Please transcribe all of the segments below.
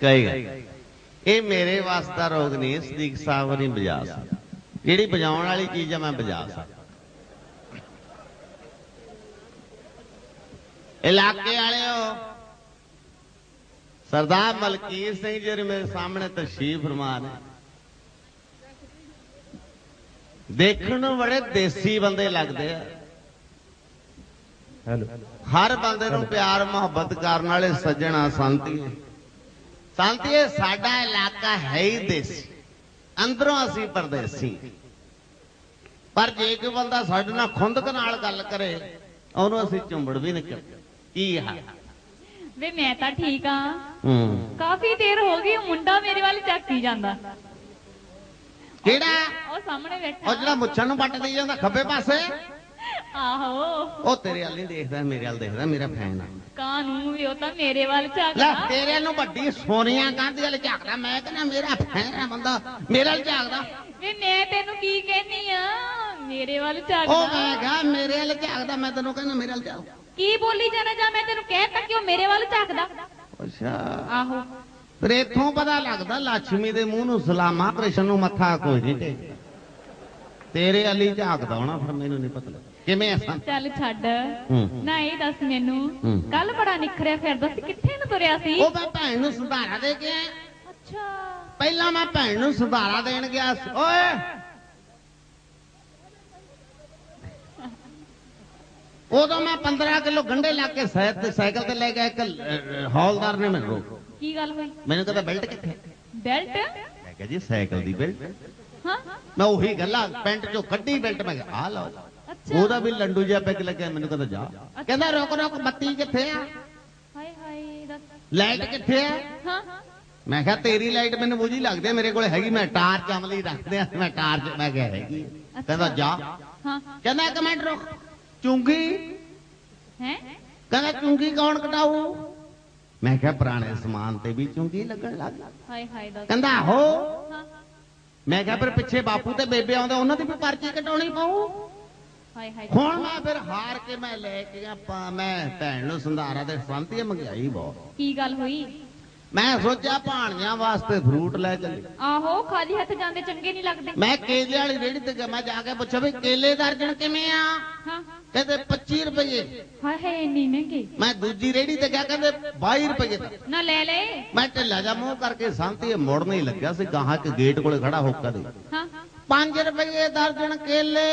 ਕਹੇਗਾ। ਇਹ ਮੇਰੇ ਵਾਸਤਾ ਰੋਗ ਨਹੀਂ ਸਦੀਕ ਸਾਹਿਬ ਨਹੀਂ ਬਜਾ ਸਕਦਾ। ਜਿਹੜੀ ਬਜਾਉਣ ਵਾਲੀ ਚੀਜ਼ ਆ ਮੈਂ ਬਜਾ ਸਕਦਾ। ਇਲਾਕੇ ਵਾਲਿਓ ਸਰਦਾਰ ਮਲਕੀਰ ਸਿੰਘ ਜੀ ਮੇਰੇ ਸਾਹਮਣੇ ਤਸ਼ਰੀਫ ਫਰਮਾ ਨੇ। ਦੇਖਣ ਨੂੰ ਬੜੇ ਦੇਸੀ ਬੰਦੇ ਲੱਗਦੇ ਆ। ਹੈਲੋ। ਹਰ ਬੰਦੇ ਨੂੰ ਪਿਆਰ ਮੁਹੱਬਤ ਕਰਨ ਵਾਲੇ ਸੱਜਣਾ ਸੰਤੀਏ ਸੰਤੀਏ ਸਾਡਾ ਇਲਾਕਾ ਹੈ ਹੀ ਦੇਸੀ। ਅੰਦਰੋਂ ਅਸੀਂ ਪਰਦੇਸੀ। ਪਰ ਜੇ ਕੋਈ ਬੰਦਾ ਸਾਡੇ ਨਾਲ ਖੁੰਦਕ ਨਾਲ ਗੱਲ ਕਰੇ ਉਹਨੂੰ ਅਸੀਂ ਚੁੰਬੜ ਵੀ ਨਹੀਂ ਕਰਦੇ। ਕੀ ਹਾਲ ਵੇ ਮੈਂ ਤਾਂ ਠੀਕ ਆ। ਹੂੰ। ਕਾਫੀ ਦੇਰ ਹੋ ਗਈ ਮੁੰਡਾ ਮੇਰੇ ਵੱਲ ਝਾਕੀ ਜਾਂਦਾ। ਕਿਹੜਾ? ਉਹ ਸਾਹਮਣੇ ਬੈਠਾ। ਉਹ ਜਿਹੜਾ ਮੁੱਛਾਂ ਨੂੰ ਪੱਟ ਦੇਈ ਜਾਂਦਾ ਖੱਬੇ ਪਾਸੇ? ਆਹੋ। ਉਹ ਤੇਰੇ ਵੱਲ ਨਹੀਂ ਦੇਖਦਾ ਮੇਰੇ ਵੱਲ ਦੇਖਦਾ ਮੇਰਾ ਫੈਨ ਆ। ਕਾਨੂੰ ਵੀ ਉਹ ਤਾਂ ਮੇਰੇ ਵੱਲ ਲੈ ਝਾਕਦਾ ਤੇਰੇ ਨੂੰ ਵੱਡੀ ਸੋਨੀਆ ਗਾਂਧੀ ਵਾਲੇ ਝਾਕਦਾ। ਮੈਂ ਕਹਿੰਦਾ ਮੇਰਾ ਫੈਨ ਆ ਬੰਦਾ ਮੇਰੇ ਵੱਲ ਝਾਕਦਾ। ਵੇ ਮੈਂ ਤੈਨੂੰ ਕੀ ਕਹਿਨੀ ਆ? ਮੇਰੇ ਵੱਲ ਉਹ ਝਾਕਦਾ ਮੈਂ ਕਹਾ ਮੇਰੇ ਵੱਲ ਝਾਕਦਾ ਮੈਂ ਤੈਨੂੰ ਕਹਿੰਦਾ ਮੇਰੇ ਵੱਲ ਝਾਕ ਕੀ ਬੋਲੀ ਜਾਣਾ ਜਾਂ ਮੈਂ ਤੈਨੂੰ ਕਹਿ ਤਾ ਕਿ ਉਹ ਮੇਰੇ ਵੱਲ ਝਾਕਦਾ? ਅੱਛਾ। ਆਹੋ। ਫਿਰ ਇੱਥੋਂ ਪਤਾ ਲੱਗਦਾ ਲక్ష్ਮੀ ਦੇ ਮੂੰਹ ਨੂੰ ਸਲਾਮਾ ਕ੍ਰਿਸ਼ਨ ਨੂੰ ਮੱਥਾ ਕੋਈ ਨਹੀਂ ਟੇਕਦਾ। ਤੇਰੇ ਵਾਲੀ ਝਾਕਦਾ ਹੋਣਾ ਫਿਰ ਮੈਨੂੰ ਨਹੀਂ ਪਤਾ ਲੱਗਦਾ। ਕਿਵੇਂ ਐਸਾ ਚੱਲ ਛੱਡ। ਨਾ ਇਹ ਦੱਸ ਮੈਨੂੰ। ਕੱਲ ਬੜਾ ਨਿਖਰਿਆ ਫਿਰਦਾ ਸੀ ਕਿੱਥੇ ਨੂੰ ਤੁਰਿਆ ਸੀ? ਉਹ ਮੈਂ ਭੈਣ ਨੂੰ ਸੁਧਾਰਾ ਦੇ ਕੇ ਅੱਛਾ। ਪਹਿਲਾਂ ਮੈਂ ਭੈਣ ਨੂੰ ਸੁਧਾਰਾ ਦੇਣ ਗਿਆ ਓਏ! ਉਦੋਂ ਮੈਂ 15 ਕਿਲੋ ਗੰਡੇ ਲਾ ਕੇ ਸਾਈਕਲ ਤੇ ਸਾਈਕਲ ਤੇ ਲੈ ਗਿਆ ਇੱਕ ਹੌਲਦਾਰ ਨੇ ਮੈਨੂੰ। ਰੋਕ ਕੀ ਗੱਲ ਹੋਈ? ਮੈਨੂੰ ਕਹਿੰਦਾ ਬੈਲਟ ਕਿੱਥੇ? ਬੈਲਟ? ਮੈਂ ਕਿਹਾ ਜੀ ਸਾਈਕਲ ਦੀ ਬੈਲਟ। ਹਾਂ। ਮੈਂ ਉਹੀ ਗੱਲਾਂ ਪੈਂਟ ਚੋਂ ਕੱਢੀ ਬੈਲਟ ਮੈਂ ਕਿਹਾ ਆ ਲਓ। ਉਹਦਾ ਵੀ ਲੰਡੂ ਜਿਹਾ ਪੈਕ ਲੱਗਿਆ ਮੈਨੂੰ ਕਹਿੰਦਾ ਜਾ। ਕਹਿੰਦਾ ਰੁਕ ਰੁਕ ਬੱਤੀ ਕਿੱਥੇ ਆ? ਹਾਏ ਹਾਏ ਲਾਈਟ ਕਿੱਥੇ ਆ? ਹਾਂ। ਮੈਂ ਕਿਹਾ ਤੇਰੀ ਲਾਈਟ ਮੈਨੂੰ ਬੁਝੀ ਲੱਗਦੀ ਮੇਰੇ ਕੋਲ ਹੈਗੀ ਮੈਂ ਟਾਰਚ ਅਮਲੀ ਰੱਖਦੇ ਆ ਮੈਂ ਟਾਰਚ ਮੈਂ ਕਿਹਾ ਹੈਗੀ। ਕਹਿੰਦਾ ਜਾ। ਹਾਂ। ਕਹਿੰਦਾ ਇੱਕ ਮਿੰਟ ਰੁਕ। ਚੁੰਗੀ? ਹੈ? ਕਹਿੰਦਾ ਚੁੰਗੀ ਕੌਣ ਕਟਾਊ? ਮੈਂ ਕਿਹਾ ਪੁਰਾਣੇ ਸਮਾਨ ਤੇ ਵੀ ਚੁੰਗੀ ਲੱਗਣ ਲੱਗ। ਹਾਏ ਹਾਏ ਕਹਿੰਦਾ ਹਾਂ। ਮੈਂ ਕਿਹਾ ਫਿਰ ਪਿੱਛੇ ਬਾਪੂ ਤੇ ਬੇਬੇ ਆਉਂਦੇ ਉਹਨਾਂ ਦੀ ਵੀ ਪਰਚੀ ਕਟਾਉਣੀ ਪਊ। ਹੁਣ ਮੈਂ ਫਿਰ ਹਾਰ ਕੇ ਮੈਂ ਲੈ ਕੇ ਆਪਾਂ ਮੈਂ ਭੈਣ ਨੂੰ ਸੰਧਾਰਾ ਦੇ ਸੰਤੀ ਮੰਗਾਈ ਬਹੁਤ। ਕੀ ਗੱਲ ਹੋਈ? ਮੈਂ ਸੋਚਿਆ ਭਾਣੀਆਂ ਵਾਸਤੇ ਫਰੂਟ ਲੈ ਚੱਲੀ। ਆਹੋ ਖਾਲੀ ਹੱਥ ਜਾਂਦੇ ਚੰਗੇ ਨਹੀਂ ਲੱਗਦੇ। ਮੈਂ ਕੇਲੇ ਵਾਲੀ ਰੇੜੀ ਤੇ ਗਿਆ ਮੈਂ ਜਾ ਕੇ ਪੁੱਛਿਆ ਵੀ ਕੇਲੇ ਦਰਜਨ ਕਿਵੇਂ ਆ? ਹਾਂ। ਕਹਿੰਦੇ 25 ਰੁਪਏ। ਹਾਏ ਇੰਨੀ ਮਹਿੰਗੇ। ਮੈਂ ਦੂਜੀ ਰੇੜੀ ਤੇ ਗਿਆ ਕਹਿੰਦੇ 22 ਰੁਪਏ ਦਾ ਨਾ ਲੈ ਲੈ। ਮੈਂ ਢਿੱਲਾ ਜਾ ਮੂੰਹ ਕਰਕੇ ਸੰਤੀ ਮੁੜ ਨਹੀਂ ਲੱਗਿਆ ਸੀ ਗਾਹਾਂ ਕੇ ਗੇਟ ਕੋਲੇ ਖੜਾ ਹੋ ਕਦੇ ਹਾਂ। 5 ਰੁਪਏ ਦਰਜਨ ਕੇਲੇ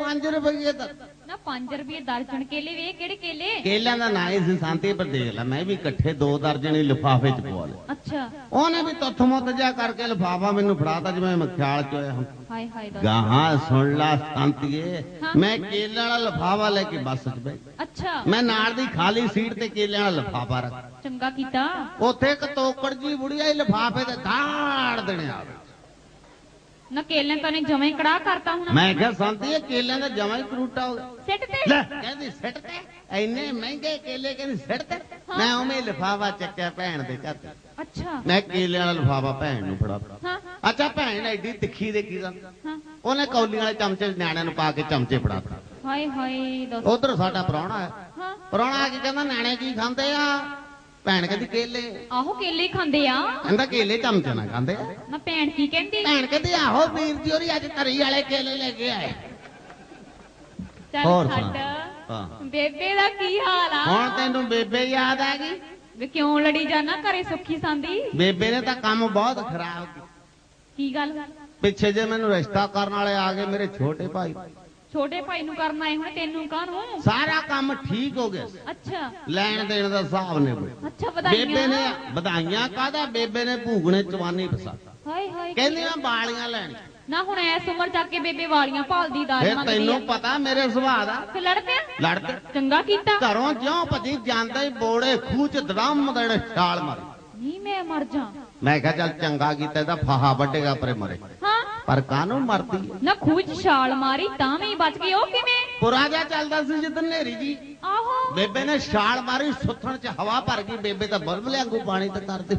5 ਰੁਪਏ ਦਾ ਨਾ 5 ਰੁਪਏ ਦਰਜਨ ਕੇਲੇ ਵੇ ਕਿਹੜੇ ਕੇਲੇ? ਕੇਲਿਆਂ ਦਾ ਨਾਂ ਹੀ ਸੀ ਸੰਤੀ ਪਰ ਦੇਖ ਲੈ ਮੈਂ ਵੀ ਇਕੱਠੇ ਦੋ ਦਰਜਨ ਹੀ ਲਿਫਾਫੇ ਚ ਪਵਾ ਲਏ। ਅੱਛਾ। ਉਹਨੇ ਵੀ ਤੁੱਥ ਮੁੱਤ ਜਿਹਾ ਕਰਕੇ ਲਿਫਾਫਾ ਮੈਨੂੰ ਫੜਾਤਾ ਜਿਵੇਂ ਮੈਂ ਖਿਆਲ ਚ ਹੋਇਆ ਹੁਣ ਹਾਏ ਹਾਏ ਗਾਹਾਂ ਸੁਣ ਲਾ ਸੰਤੀਏ ਹਾਂ। ਮੈਂ ਕੇਲਿਆਂ ਵਾਲਾ ਲਿਫਾਫਾ ਲੈ ਕੇ ਬੱਸ 'ਚ ਬੈ ਅੱਛਾ। ਮੈਂ ਨਾਲ ਦੀ ਖਾਲੀ ਸੀਟ ਤੇ ਕੇਲਿਆਂ ਵਾਲਾ ਲਿਫਾਫਾ ਰੱਖ ਚੰਗਾ ਕੀਤਾ। ਉੱਥੇ ਇੱਕ ਤੋਕੜ ਜੀ ਬੁੜੀਆ ਹੀ ਲਿਫਾਫੇ ਤੇ ਧਾੜ ਦੇਣੇ ਆ ਗਈ। ਨਾ ਕੇਲੇ ਤਾਂ ਨੇ ਜਮਾਂ ਹੀ ਕੜਾ ਕਰਤਾ ਹੁਣ ਮੈਂ ਕਿਹਾ ਸੰਤੀਏ ਕੇਲਿਆਂ ਦਾ ਜਮਾ ਹੀ ਕਰੂਟਾ ਹੋ ਗਿਆ। ਸਿੱਟ ਤੇ? ਲੈ। ਕਹਿੰਦੀ ਸਿੱਟ ਤੇ। ਇੰਨੇ ਮਹਿੰਗੇ ਕੇਲੇ ਕਹਿੰਦੀ ਸਿੱਟ ਤੇ। ਮੈਂ ਉਵੇਂ ਲਿਫਾਫਾ ਚੱਕਿਆ ਭੈਣ ਦੇ ਘਰ ਤੇ। ਅੱਛਾ। ਮੈਂ ਕੇਲਿਆਂ ਵਾਲਾ ਲਿਫਾਫਾ ਭੈਣ ਨੂੰ ਫੜਾ ਹਾਂ ਹਾਂ। ਅੱਛਾ ਭੈਣ ਐਡੀ ਤਿੱਖੀ ਦੇ ਕੀ ਹਾਂ। ਉਹਨੇ ਕੌਲੀਆਂ ਵਾਲੇ ਚਮਚੇ ਨਿਆਣਿਆਂ ਨੂੰ ਪਾ ਕੇ ਚਮਚੇ ਫੜਾ ਦਿੱਤੇ। ਹਾਏ ਹਾਏ ਉਧਰ ਸਾਡਾ ਪ੍ਰਾਹੁਣਾ ਹੈ। ਹਾਂ। ਪ੍ਰਾਹੁਣਾ ਆ ਕੇ ਕਹਿੰਦਾ ਨਿਆਣੇ ਕੀ ਖਾਂਦੇ ਆ? ਭੈਣ ਕਹਿੰਦੀ ਕੇਲੇ? ਆਹੋ ਕੇਲੇ ਹੀ ਖਾਂਦੇ ਆ। ਕਹਿੰਦਾ ਕੇਲੇ ਚਮਚੇ ਨਾਲ ਖਾਂਦੇ ਨਾ ਭੈਣ ਕੀ ਕਹਿੰਦੀ? ਭੈਣ ਕਹਿੰਦੀ ਆਹੋ ਵੀਰ ਜੀ ਹੋਰੀ ਅੱਜ ਤਰੀ ਵਾਲੇ ਕੇਲੇ ਲੈ ਕੇ ਆਏ। ਚੱਲ ਹੋਰ ਸੁਣਾ। ਹਾਂ। ਬੇਬੇ ਦਾ ਕੀ ਹਾਲ ਆ? ਹੁਣ ਤੈਨੂੰ ਬੇਬੇ ਯਾਦ ਆ ਗਈ? ਵੇ ਕਿਉਂ ਲੜੀ ਜਾਣਾ ਘਰੇ ਸੁੱਖੀ ਸੰਦੀ? ਬੇਬੇ ਨੇ ਤਾਂ ਕੰਮ ਬਹੁਤ ਖਰਾਬ ਕੀਤਾ। ਕੀ ਗੱਲ? ਪਿੱਛੇ ਜੇ ਮੈਨੂੰ ਰਿਸ਼ਤਾ ਕਰਨ ਵਾਲੇ ਆ ਗਏ ਮੇਰੇ ਛੋਟੇ ਭਾਈ। ਛੋਟੇ ਭਾਈ ਨੂੰ ਕਰਨ ਆਏ ਹੁਣ ਤੈਨੂੰ ਕਾਹਨੂੰ? ਸਾਰਾ ਕੰਮ ਠੀਕ ਹੋ ਗਿਆ। ਅੱਛਾ। ਲੈਣ ਦੇਣ ਦਾ ਹਿਸਾਬ ਨੇ ਅੱਛਾ ਬੇਬੇ ਨੇ ਵਧਾਈਆਂ ਵਧਾਈਆਂ ਕਾਦਾ ਬੇਬੇ ਨੇ ਭੂਗਣੇ ਚਵਾਨੀ ਫਸਾ ਹਾਏ ਹਾਏ। ਕਹਿੰਦੀਆਂ ਬਾਲੀਆਂ ਲੈਣੀਆਂ। ਨਾ ਹੁਣ ਐਸ ਉਮਰ ਜਾ ਕੇ ਬੇਬੇ ਵਾਲੀਆਂ ਭਾਲਦੀ ਦਾਜ ਫਿਰ ਤੈਨੂੰ ਪਤਾ ਮੇਰੇ ਸੁਭਾਅ ਦਾ। ਤੇ ਲੜ ਪਿਆ? ਲੜ ਕੇ ਚੰਗਾ ਕੀਤਾ। ਘਰੋਂ ਜਿਉਂ ਭੱਜੀ ਜਾਂਦਾ ਹੀ ਬੋੜੇ ਖੂਹ ਚ ਦੜਮ ਦੇਣ ਛਾਲ ਮਾਰੀ। ਨਹੀਂ ਮੈਂ ਮਰ ਜਾ। ਮੈਂ ਕਿਹਾ ਚੱਲ ਚੰਗਾ ਕੀਤਾ ਇਹਦਾ ਫਾਹਾ ਵੱਡੇਗਾ ਪਰੇ ਮਰੇ। ਹਾਂ ਪਰ ਕਾਹਨੂੰ ਮਰਦੀ? ਹੈ? ਨਾ ਖੂਹ 'ਚ ਛਾਲ ਮਾਰੀ ਤਾਂ ਵੀ ਬਚ ਗਈ ਉਹ ਕਿਵੇਂ? ਪੁਰਾ ਜਿਹਾ ਚੱਲਦਾ ਸੀ ਜਿੱਦਨ ਨੇਰੀ ਜੀ। ਆਹੋ। ਬੇਬੇ ਨੇ ਛਾਲ ਮਾਰੀ ਸੁੱਥਣ ਚ ਹਵਾ ਭਰ ਗਈ ਬੇਬੇ ਤਾਂ ਬਲਬ ਲਿਆਂਗੂ ਪਾਣੀ ਤੇ ਕਰ ਦੇ।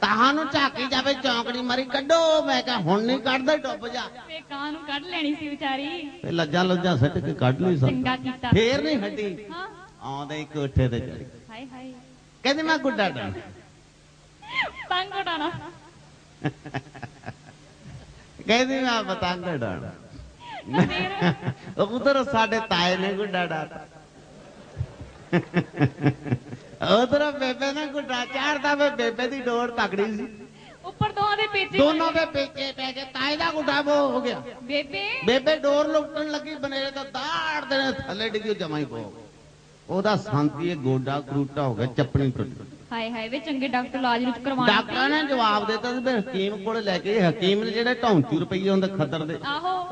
ਤਾਹਾਂ ਨੂੰ ਝਾਕੀ ਜਾਵੇ ਚੌਂਕੜੀ ਮਾਰੀ ਕੱਢੋ। ਮੈਂ ਕਿਹਾ ਹੁਣ ਨਹੀਂ ਕੱਢਦਾ ਡੁੱਬ ਜਾ। ਤੇ ਕਾਂ ਨੂੰ ਕੱਢ ਲੈਣੀ ਸੀ ਵਿਚਾਰੀ। ਤੇ ਲੱਜਾਂ ਲੱਜਾਂ ਸੱਟ ਕੇ ਕੱਢ ਲਈ ਚੰਗਾ ਕੀਤਾ। ਫੇਰ ਨਹੀਂ ਹੱਡੀ ਹਾਂ। ਆਉਂਦੇ ਹੀ ਕੋਠੇ ਤੇ ਚੜੀ। ਹਾਏ ਹਾਏ। ਕਹਿੰਦੀ ਮੈਂ ਗੁੱਡਾ ਡਾਂ ਪਤੰਗ ਉਡਾਣਾ ਕਹਿੰਦੀ ਮੈਂ ਪਤੰਗ ਉਡਾਉਣਾ ਨਾ ਫੇਰ ਉਧਰ ਸਾਡੇ ਤਾਏ ਨੇ ਗੁੱਡਾ ਡਾਤਾ ਉਧਰ ਬੇਬੇ ਨੇ ਗੁੱਡਾ ਚਾੜਦਾ ਵੇ ਬੇਬੇ ਦੀ ਡੋਰ ਤਕੜੀ ਸੀ। ਉੱਪਰ ਦੋਹਾਂ ਦੇ ਪੇਚੇ ਦੋਨੋਂ ਦੇ ਪੇਚੇ ਪੈ ਕੇ ਤਾਏ ਦਾ ਗੁੱਡਾ ਬੋ ਹੋ ਗਿਆ। ਬੇਬੇ? ਬੇਬੇ ਡੋਰ ਲੁੱਟਣ ਲੱਗੀ ਬਨੇਰੇ ਤੋਂ ਦਾੜ ਦੇ ਨਾਲ ਥੱਲੇ ਡਿੱਗੀ ਜਮਾਈ ਪੋ ਉਹਦਾ ਸੰਤੀ ਇਹ ਗੋਡਾ ਕਰੂਟਾ ਹੋ ਗਿਆ ਚੱਪਣੀ ਟੁੱਟ ਗਈ ਹਾਏ ਹਾਏ ਵੇ ਚੰਗੇ ਡਾਕਟਰ ਇਲਾਜ ਰੁਚ ਕਰਵਾਉਣਾ ਡਾਕਟਰਾਂ ਨੇ ਜਵਾਬ ਦਿੱਤਾ ਸੀ ਵੀ ਹਕੀਮ ਕੋਲ ਲੈ ਕੇ ਹਕੀਮ ਨੇ ਜਿਹੜੇ ਢੌਂਚੂ ਰੁਪਈਏ ਹੁੰਦੇ ਖੱਦਰ ਦੇ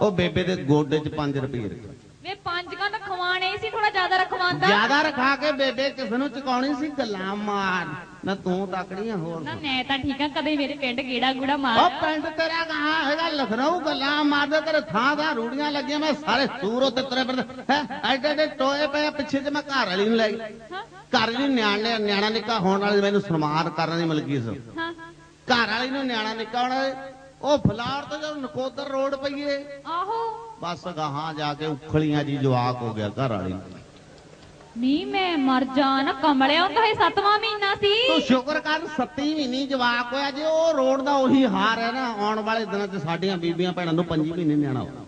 ਉਹ ਬੇਬੇ ਦੇ ਗੋਡੇ 'ਚ 5 ਰੁਪਏ ਰੱਖੇ। ਵੇ ਪੰਜ ਕੰਨ ਖਵਾਣੇ ਸੀ ਥੋੜਾ ਜ਼ਿਆਦਾ ਰਖਵਾਉਂਦਾ। ਜ਼ਿਆਦਾ ਰਖਾ ਕੇ ਬੇਬੇ ਕਿਸ ਨੂੰ ਚੁਕਾਉਣੀ ਸੀ ਗੱਲਾਂ ਮਾਰ। ਨਾ ਤੂੰ ਤਕੜੀਆਂ ਹੋਰ ਨਾ ਮੈਂ ਤਾਂ ਠੀਕ ਆ ਕਦੇ ਮੇਰੇ ਪਿੰਡ ਗੇੜਾ ਗੂੜਾ ਉਹ ਮਾਰ ਪਿੰਡ ਤੇਰਾ ਕਹਾਂ ਹੈਗਾ ਲਖਨਊ ਗੱਲਾਂ ਮਾਰਦੇ ਤੇਰੇ ਥਾਂ ਥਾਂ ਰੂੜੀਆਂ ਲੱਗੀਆਂ ਮੈਂ ਸਾਰੇ ਸੂਰ ਉੱਤੇ ਤੁਰੇ ਫਿਰਦੇ ਹੈ ਐਡੇ ਐਡੇ ਟੋਏ ਪਏ ਆ ਪਿੱਛੇ ਤੇ ਮੈਂ ਘਰ ਵਾਲੀ ਨੂੰ ਲੈ ਗਈ। ਹਾਂ। ਘਰ ਵਾਲੀ ਨਿਆਣੇ ਨਿਆਣਾ ਨਿੱਕਾ ਹੋਣ ਵਾਲੀ ਮੈਨੂੰ ਸਨਮਾਨ ਕਰਨ ਦੀ ਮਿਲ ਗਈ ਸੀ। ਹਾਂ ਘਰ ਵਾਲੀ ਨੂੰ ਨਿਆਣਾ ਨਿੱਕਾ ਹੋਣਾ ਉਹ ਫਲਾਰ ਤੋਂ ਜਦੋਂ ਨਕੋਦਰ ਰੋਡ ਪਈਏ ਆਹੋ। ਬਸ ਗਾਹਾਂ ਜਾ ਕੇ ਉਖਲੀਆਂ ਜੀ ਜਵਾਕ ਹੋ ਗਿਆ ਘਰ ਵਾਲੀ ਨੂੰ। ਮੈਂ ਮਰ ਜਾ ਨਾ ਕਮਲਿਆ ਹੁੰਦਾ ਇਹ ਸੱਤਵਾਂ ਮਹੀਨਾ ਸੀ। ਤੂੰ ਸ਼ੁਕਰ ਕਰ ਸੱਤੀ ਮਹੀਨੀ ਜਵਾਕ ਹੋਇਆ ਜੇ ਉਹ ਰੋਡ ਦਾ ਉਹੀ ਹਾਰ ਹੈ ਨਾ ਆਉਣ ਵਾਲੇ ਦਿਨਾਂ 'ਚ ਸਾਡੀਆਂ ਬੀਬੀਆਂ ਭੈਣਾਂ ਨੂੰ ਪੰਜੀ ਮਹੀਨੇ ਨਿਆਣਾ ਹੋਣਾ।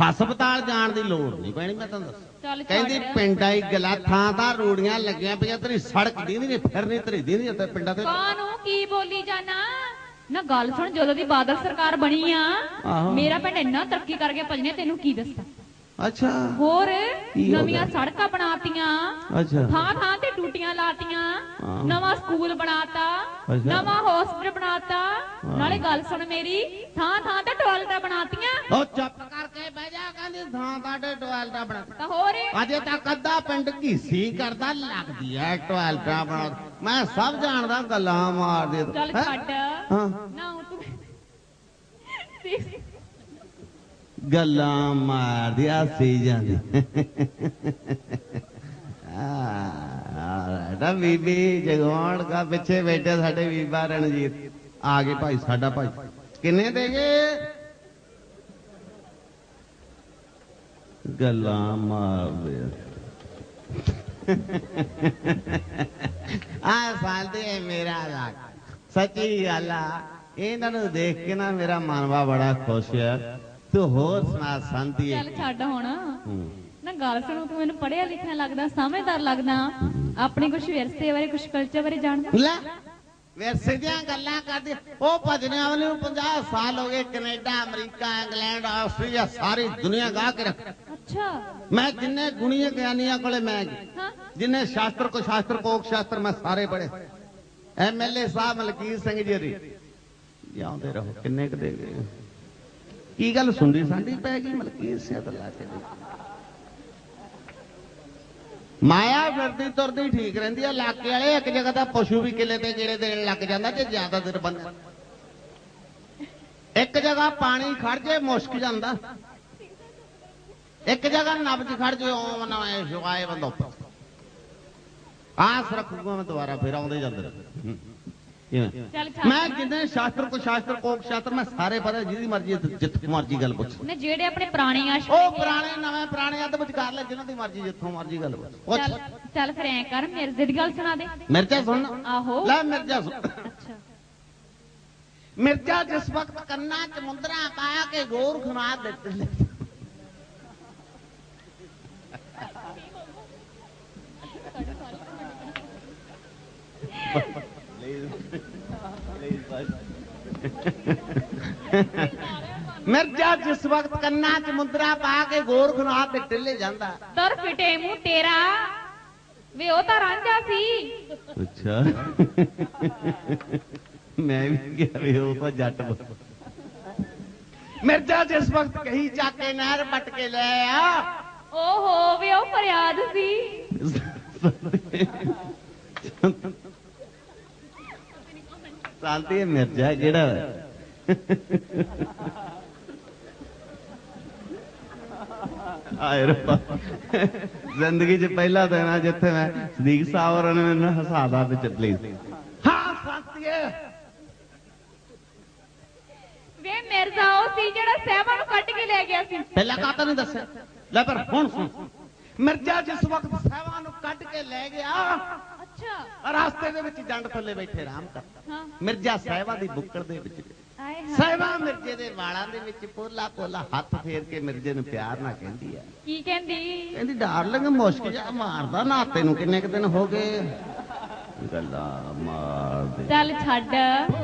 ਹਸਪਤਾਲ ਜਾਣ ਦੀ ਲੋੜ ਨਹੀਂ ਪੈਣੀ ਮੈਂ ਤੁਹਾਨੂੰ ਦੱਸ। ਕਹਿੰਦੀ ਪਿੰਡਾਂ ਹੀ ਗਲਾ ਥਾਂ ਤਾਂ ਰੂੜੀਆਂ ਲੱਗੀਆਂ ਪਈਆਂ ਤੇਰੀ ਸੜਕ ਦੀ ਨਹੀਂ ਫਿਰਨੀ ਤੇਰੀ ਦੀ ਨਹੀਂ ਤੇ ਪਿੰਡਾਂ ਤੇ। ਕਾਨੂੰ ਕੀ ਬੋਲੀ ਜਾਣਾ ਨਾ ਗੱਲ ਸੁਣ ਜਦੋਂ ਦੀ ਬਾਦਲ ਸਰਕਾਰ ਬਣੀ ਆ। ਮੇਰਾ ਪਿੰਡ ਇੰਨਾ ਤਰੱਕੀ ਕਰ ਗਿਆ ਭਜਨੇ ਤੈਨੂੰ ਕੀ ਦੱਸਾਂ? ਅੱਛਾ। ਹੋਰ ਨਵੀਆਂ? ਸੜਕਾਂ ਬਣਾਤੀਆਂ। ਅੱਛਾ। ਥਾਂ ਥਾਂ ਤੇ ਟੂਟੀਆਂ ਲਾਤੀਆਂ। ਨਵਾਂ ਸਕੂਲ ਬਣਾਤਾ। ਨਵਾਂ ਹਸਪੀਟਲ ਬਣਾਤਾ। ਨਾਲੇ ਗੱਲ ਸੁਣ ਮੇਰੀ ਥਾਂ ਥਾਂ ਤੇ ਟਾਇਲਟਾਂ ਬਣਾਤੀਆਂ। ਉਹ ਚੁੱਪ ਕਰਕੇ ਬਹਿ ਜਾ ਕਹਿੰਦੀ ਥਾਂ ਤੁਹਾਡੇ ਟਵਾਲਟਾ ਬਣਾ। ਤਾਂ ਹੋਰ ਅਜੇ ਤੱਕ ਅੱਧਾ ਪਿੰਡ ਘੀਸੀ ਕਰਦਾ ਲੱਗਦੀ ਐ ਟਵਾਲਟਾ ਬਣਾ ਮੈਂ ਸਭ ਜਾਣਦਾ ਗੱਲਾਂ ਮਾਰਦੇ ਚੱਲ? ਛੱਡ। ਹਾਂ। ਨਾ ਤੂੰ ਗੱਲਾਂ ਮਾਰਦੀ ਸੀ ਜਾਂਦੀ। ਆ ਬੀਬੀ ਜਗਵਾਨ ਦਾ ਪਿੱਛੇ ਬੈਠੇ ਸਾਡੇ ਬੀਬਾ ਰਣਜੀਤ। ਆ ਗਏ ਭਾਈ, ਸਾਡਾ ਭਾਈ। ਕਿੰਨੇ ਦੇਗੇ ਗੱਲਾਂ ਮਾਰਦੇ ਆ। ਸਾਲਦੇ ਮੇਰਾ ਲੱਗ ਸੱਚੀ ਗੱਲ ਆ, ਇਹਨਾਂ ਨੂੰ ਦੇਖ ਕੇ ਨਾ ਮੇਰਾ ਮਨਵਾ ਬੜਾ ਖੁਸ਼ ਹੈ ਤੂੰ ਹੋਰ ਸੁਣਾ ਸੰਤੀ ਚੱਲ ਛੱਡ ਹੁਣ। ਨਾ ਗੱਲ ਸੁਣੋ ਤੂੰ ਮੈਨੂੰ ਪੜਿਆ ਲਿਖਿਆ ਲੱਗਦਾ ਸਮਝਦਾਰ ਲੱਗਦਾ। ਆਪਣੇ ਕੁਝ ਵਿਰਸੇ ਬਾਰੇ ਕੁਝ ਕਲਚਰ ਬਾਰੇ ਜਾਣਦਾ। ਲੈ ਵੈਸੇ ਦੀਆਂ ਗੱਲਾਂ ਕਰਦੇ। ਉਹ ਭਜਨਿਆਂ ਵਾਲੇ ਨੂੰ 50 ਸਾਲ ਹੋ ਗਏ ਕੈਨੇਡਾ ਅਮਰੀਕਾ ਇੰਗਲੈਂਡ ਆਸਟ੍ਰੇਲੀਆ ਸਾਰੀ ਦੁਨੀਆ ਗਾ ਕੇ ਰੱਖ। ਅੱਛਾ। ਮੈਂ ਜਿੰਨੇ ਗੁਣੀਏ ਗਿਆਨੀਆਂ ਕੋਲੇ ਮੈਂ ਜਿੰਨੇ ਸ਼ਾਸਤਰ ਕੋ ਸ਼ਾਸਤਰ ਕੋਕ ਸ਼ਾਸਤਰ ਮੈਂ ਸਾਰੇ ਪੜੇ ਐਮਐਲਏ ਸਾਹਿਬ ਮਲਕੀਤ ਸਿੰਘ ਜੀ ਰੀ ਜਿਉਂਦੇ ਰਹੋ ਕਿੰਨੇ ਕ ਦੇ ਗਏ। ਕੀ ਗੱਲ ਸੁਣਦੀ ਸਾਡੀ ਪੈ ਗਈ? ਮਲਕੀਤ ਸਿੰਘ ਤੋਂ ਕੇ ਮਾਇਆ ਫਿਰਦੀ, ਤੁਰਦੀ, ਠੀਕ ਰਹਿੰਦੀ ਆ। ਇਲਾਕੇ ਵਾਲੇ ਇੱਕ ਜਗ੍ਹਾ ਦਾ ਪਸ਼ੂ ਵੀ ਕਿਲੇ ਤੇ ਗੇੜੇ ਦੇਣ ਲੱਗ ਜਾਂਦਾ ਜੇ ਜ਼ਿਆਦਾ ਦਿਨ ਬੰਦਾ। ਇੱਕ ਜਗ੍ਹਾ ਪਾਣੀ ਖੜ ਜੇ, ਮੁਸ਼ਕ ਜਾਂਦਾ। ਇੱਕ ਜਗ੍ਹਾ ਨਬਜ ਖੜ ਜੇ, ਓਮ ਨਮः ਸ਼ਿਵਾਏ ਬੰਦੋ। ਆਸ ਰੱਖੂਗਾ ਮੈਂ ਦੁਬਾਰਾ, ਫਿਰ ਆਉਂਦੇ ਜਾਂਦੇ ਰਹੋ। ਮੈਂ ਜਿੰਨੇ ਸ਼ਾਸਤਰ ਕੋ ਸ਼ਾਸਤਰ ਕੋਕ ਸ਼ਾਸਤਰ ਮੈਂ ਸਾਰੇ ਪਤਾ ਜਿਹਦੀ ਮਰਜ਼ੀ ਜਿੱਥੋਂ ਮਰਜ਼ੀ ਗੱਲ ਪੁੱਛ। ਨੇ ਜਿਹੜੇ ਆਪਣੇ ਪੁਰਾਣੇ ਆਸ਼ਕ ਉਹ ਪੁਰਾਣੇ ਨਵੇਂ ਪੁਰਾਣੇ ਅੱਧ ਵਿਚਕਾਰ ਲੈ ਜਿਨ੍ਹਾਂ ਦੀ ਮਰਜ਼ੀ ਜਿੱਥੋਂ ਮਰਜ਼ੀ ਗੱਲ ਪੁੱਛ। ਚੱਲ ਫਿਰ ਐ ਕਰ ਮਿਰਜ਼ੇ ਦੀ ਗੱਲ ਸੁਣਾ ਦੇ। ਮਿਰਜ਼ਾ ਸੁਣ ਆਹੋ। ਲੈ ਮਿਰਜ਼ਾ ਸੁਣ। ਅੱਛਾ। ਮਿਰਜ਼ਾ ਜਿਸ ਵਕਤ ਕੰਨਾਂ 'ਚ ਮੁੰਦਰਾ ਪਾ ਕੇ ਗੋਰ ਖੁਨਾ ਦਿੱਤੇ ਮਿਰਜ਼ਾ ਜਿਸ ਵਕਤ ਕੰਨਾਂ 'ਚ ਮੁੰਦਰਾ ਪਾ ਕੇ ਗੋਰ ਖੁਨਾ ਤੇ ਟਿੱਲੇ ਜਾਂਦਾ। ਤਰ ਫਿਟੇ ਮੂੰਹ ਤੇਰਾ। ਵੇ ਉਹ ਤਾਂ ਰਾਂਝਾ ਸੀ। ਅੱਛਾ। ਮੈਂ ਵੀ ਗਿਆ ਵੀ ਉਹ ਤਾਂ ਜੱਟ ਬ- ਮਿਰਜ਼ਾ ਜਿਸ ਵਕਤ ਕਹੀ ਚੱਕ ਕੇ ਨਹਿਰ ਪੱਟ ਕੇ ਲੈ ਆ। ਓਹੋ ਵੇ ਉਹ ਫਰਿਆਦ ਸੀ। ਸਾਲਤੀ ਇਹ ਮਿਰਜ਼ਾ ਕਿਹੜਾ? ਆਏ ਰੱਬਾ। ਜ਼ਿੰਦਗੀ 'ਚ ਪਹਿਲਾ ਦਿਨ ਆ ਜਿੱਥੇ ਮੈਂ ਸਦੀਕ ਸਾਹਿਬ ਹੋਰਾਂ ਨੇ ਮੈਨੂੰ ਹਸਾਦਾ ਵਿੱਚ ਪਲੀਜ਼ ਹਾਂ ਸਾਲਤੀਏ ਵੇ ਮਿਰਜ਼ਾ ਉਹ ਸੀ ਜਿਹੜਾ ਸਹਿਬਾਂ ਨੂੰ ਕੱਢ ਕੇ ਲੈ ਗਿਆ ਸੀ। ਪਹਿਲਾਂ ਕਾਤਾ ਨਹੀਂ ਦੱਸਿਆ? ਲੈ ਪਰ ਹੁਣ ਸੁਣ। ਮਿਰਜ਼ਾ ਜਿਸ ਵਕਤ ਸਹਿਵਾਂ ਨੂੰ ਕੱਢ ਕੇ ਲੈ ਗਿਆ ਰਸਤੇ ਦੇ ਵਿੱਚ ਜੰਡ ਥੱਲੇ ਬੈਠੇ ਆਰਾਮ ਕਰ। ਮਿਰਜ਼ਾ ਸਾਹਿਬਾ ਦੀ ਬੁੱਕੜ ਦੇ ਵਿੱਚ ਸਾਹਿਬਾ ਮਿਰਜ਼ੇ ਦੇ ਵਾਲਾਂ ਦੇ ਵਿੱਚ ਪੋਲਾ ਪੋਲਾ ਹੱਥ ਫੇਰ ਕੇ ਮਿਰਜ਼ੇ ਨੂੰ ਪਿਆਰ ਨਾਲ ਕਹਿੰਦੀ ਆ। ਕੀ ਕਹਿੰਦੀ? ਕਹਿੰਦੀ ਡਾਰਲਿੰਗ ਮੁਸ਼ਕ ਜਾ ਮਾਰਦਾ ਨਾ ਤੈਨੂੰ ਕਿੰਨੇ ਕੁ ਦਿਨ ਹੋ ਗਏ? ਗੱਲਾਂ ਮਾਰਦੇ। ਚੱਲ ਛੱਡ।